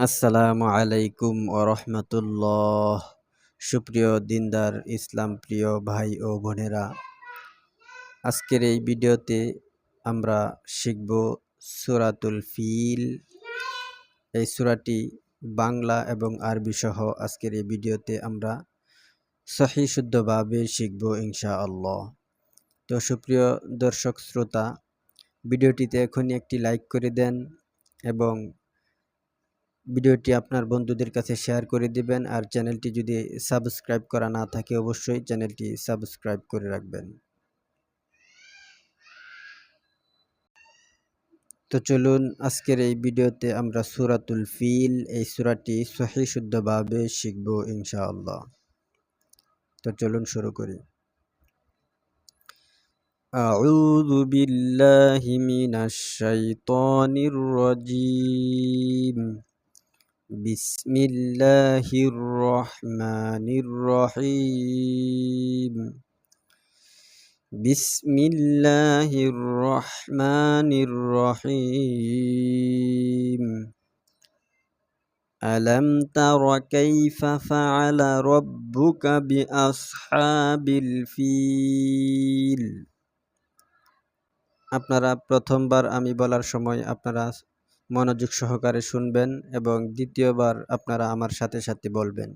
আসসালামু আলাইকুম ওরহমতুল্লাহ সুপ্রিয় দিনদার ইসলাম প্রিয় ভাই ও বোনেরা আজকের এই ভিডিওতে আমরা শিখব সুরাতুল ফিল এই সুরাটি বাংলা এবং আরবি সহ আজকের এই ভিডিওতে আমরা সহি শুদ্ধভাবে শিখব ইনশা আল্লাহ তো সুপ্রিয় দর্শক শ্রোতা, ভিডিওটিতে এখনই একটি লাইক করে দেন এবং ভিডিওটি আপনার বন্ধুদের কাছে শেয়ার করে দিবেন আর চ্যানেলটি যদি সাবস্ক্রাইব করা না থাকে অবশ্যই চ্যানেলটি সাবস্ক্রাইব করে রাখবেন। তো চলুন আজকের এই ভিডিওতে আমরা সুরাতুল ফিল, এই সুরাটি সহি শুদ্ধভাবে শিখব ইনশাআল্লাহ। তো চলুন শুরু করি أعوذ بالله من الشيطان الرجيم بسم الله الرحمن الرحيم بسم الله الرحمن الرحيم ألم تر كيف فعل ربك بأصحاب الفيل আপনারা প্রথমবার আমি বলার সময় আপনারা মনোযোগ সহকারে শুনবেন এবং দ্বিতীয়বার আপনারা আমার সাথে সাথে বলবেন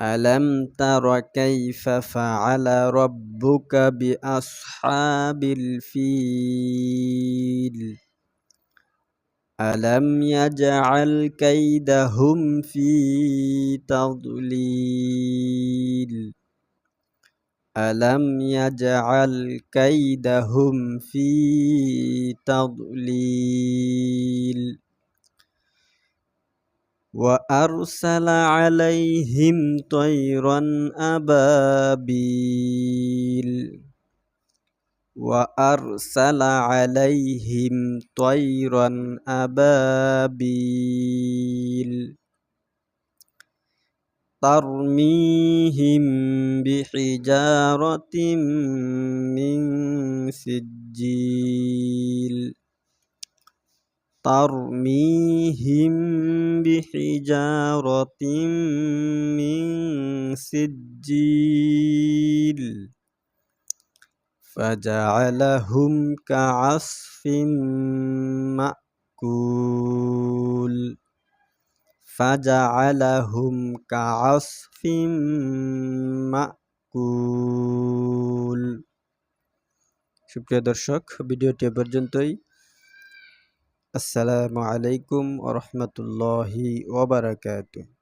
আলম তারা কাইফা ফাআলা রাব্বুকা বিআসহাবিল ফিল ألم يجعل كيدهم في تضليل ألم يجعل كيدهم في تضليل وأرسل عليهم طيرا أبابيل وأرسل عليهم طيرا أبابيل ترميهم بحجارة من سجيل ترميهم بحجارة من سجيل فجعلهم كعصف مأكول ফাজাআলাহুম কাআসফিম মাকুল সুপ্রিয় দর্শক ভিডিওটি এ পর্যন্তই আসসালামু আলাইকুম ওয়া রাহমাতুল্লাহি ওয়া বারাকাতুহু